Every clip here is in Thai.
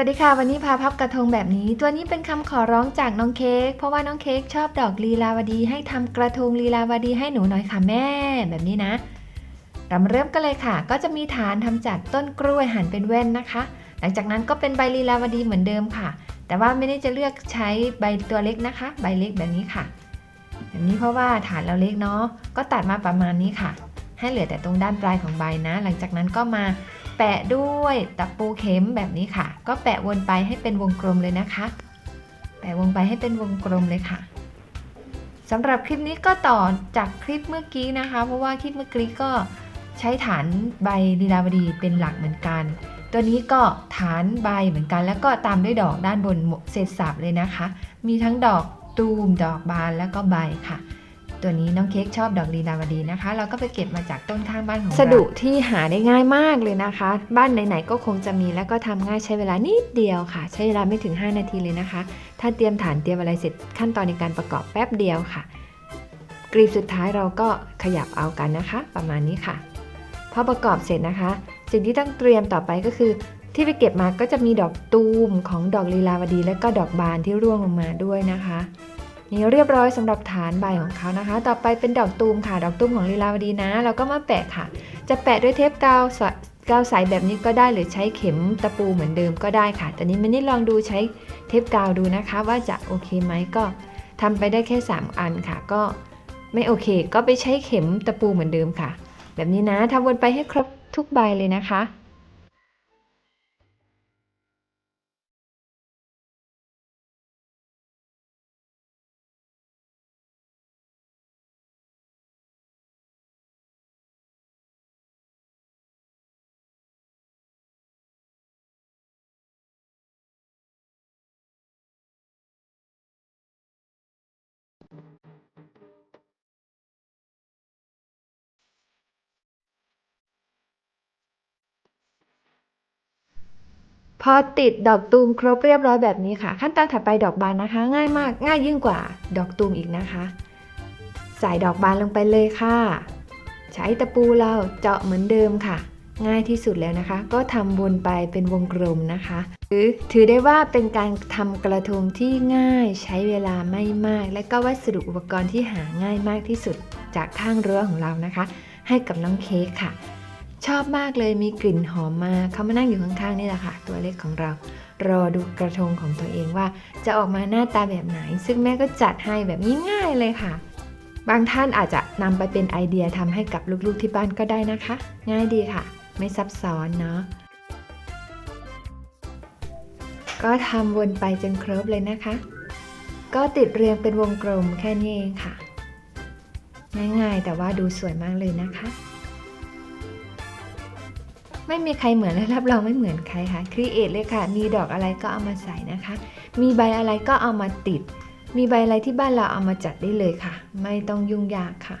วัสดีค่ะ วันนี้พาพับกระทงแบบนี้ ตัวนี้เป็นคำขอร้องจากน้องเค้กเพราะว่าน้องเค้กชอบดอกลีลาวดีให้ทำกระทงลีลาวดีให้หนูหน่อยค่ะแม่ แบบนี้นะเรามาเริ่มกันเลยค่ะ ก็จะมีฐานทำจากต้นกล้วยหั่นเป็นแว่นนะคะ หลังจากนั้นก็เป็นใบลีลาวดีเหมือนเดิมค่ะ แต่ว่าไม่ได้จะเลือกใช้ใบตัวเล็กนะคะ ใบเล็กแบบนี้ค่ะ แบบนี้เพราะว่าฐานเราเล็กเนาะก็ตัดมาประมาณนี้ค่ะ ให้เหลือแต่ตรงด้านปลายของใบนะ หลังจากนั้นก็มา แปะด้วยตะปูเข็มแบบนี้ค่ะ ก็แปะวนไปให้เป็นวงกลมเลยนะคะ แปะวงไปให้เป็นวงกลมเลยค่ะสำหรับคลิปนี้ก็ต่อจากคลิปเมื่อกี้นะคะ เพราะว่าคลิปเมื่อกี้ก็ใช้ฐานใบลีลาวดีเป็นหลักเหมือนกัน ตัวนี้ก็ฐานใบเหมือนกัน แล้วก็ตามด้วยดอกด้านบนเศษสับเลยนะคะ มีทั้งดอกตูมดอกบานแล้วก็ใบค่ะ ตัวนี้น้องเค้กชอบดอกลีลาวดีนะคะ เราก็ไปเก็บมาจากต้นข้างบ้านของเราสดุที่หาได้ง่ายมากเลยนะคะ บ้านไหนๆก็คงจะมีแล้วก็ทำง่ายใช้เวลานิดเดียวค่ะ ใช้เวลาไม่ถึง 5 นาทีเลยนะคะ ถ้าเตรียมฐานเตรียมอะไรเสร็จขั้นตอนในการประกอบแป๊บเดียวค่ะ กรีบสุดท้ายเราก็ขยับเอากันนะคะ ประมาณนี้ค่ะพอประกอบเสร็จนะคะ สิ่งที่ต้องเตรียมต่อไปก็คือที่ไปเก็บมาก็จะมีดอกตูมของดอกลีลาวดี และก็ดอกบานที่ร่วงลงมาด้วยนะคะ นี่เรียบร้อยสำหรับฐานใบของเขานะคะ ต่อไปเป็นดอกตูมค่ะ ดอกตูมของลีลาวดีนะ เราก็มาแปะค่ะ จะแปะด้วยเทปกาวกาวใสแบบนี้ก็ได้หรือใช้เข็มตะปูเหมือนเดิมก็ได้ค่ะแต่นี้มันนี่ลองดูใช้เทปกาวดูนะคะ ว่าจะโอเคไหมก็ทำไปได้แค่ 3 อันค่ะ ก็ไม่โอเค ก็ไปใช้เข็มตะปูเหมือนเดิมค่ะ แบบนี้นะทำวนไปให้ครบทุกใบเลยนะคะ พอติดดอกตูมครบเรียบร้อยแบบนี้ค่ะ ขั้นตอนถัดไปดอกบานนะคะ ง่ายมากง่ายยิ่งกว่าดอกตูมอีกนะคะ ใส่ดอกบานลงไปเลยค่ะ ใช้ตะปูเราเจาะเหมือนเดิมค่ะ ง่ายที่สุดแล้วนะคะ ก็ทำวนไปเป็นวงกลมนะคะหรือถือได้ว่าเป็นการทำกระทงที่ง่ายใช้เวลาไม่มาก และก็วัสดุอุปกรณ์ที่หาง่ายมากที่สุดจากข้างเรือของเรานะคะ ให้กับน้องเค้กค่ะ ชอบมากเลยมีกลิ่นหอมมาเขามานั่งอยู่ข้างๆนี่แหละค่ะ ตัวเล็กของเรา รอดูกระทงของตัวเองว่า จะออกมาหน้าตาแบบไหน ซึ่งแม่ก็จัดให้แบบง่ายๆเลยค่ะ บางท่านอาจจะนำไปเป็นไอเดียทำให้กับลูกๆที่บ้านก็ได้นะคะ ง่ายดีค่ะ ไม่ซับซ้อนเนาะก็ทำวนไปจนครบเลยนะคะ ก็ติดเรียงเป็นวงกลมแค่นี้เองค่ะ ง่ายๆ แต่ว่าดูสวยมากเลยนะคะ ไม่มีใครเหมือนและรับรองไม่เหมือนใครค่ะครีเอทเลยค่ะ มีดอกอะไรก็เอามาใส่นะคะ มีใบอะไรก็เอามาติด มีใบอะไรที่บ้านเราเอามาจัดได้เลยค่ะ ไม่ต้องยุ่งยากค่ะ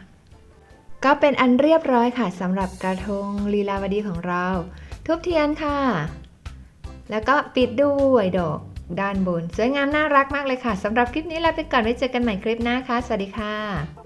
ก็เป็นอันเรียบร้อยค่ะสำหรับกระทงลีลาวดีของเรา ทุบเทียนค่ะ แล้วก็ปิดด้วยดอกด้านบน สวยงามน่ารักมากเลยค่ะสำหรับคลิปนี้ลาไปก่อนไว้เจอกันใหม่คลิปหน้าค่ะ สวัสดีค่ะ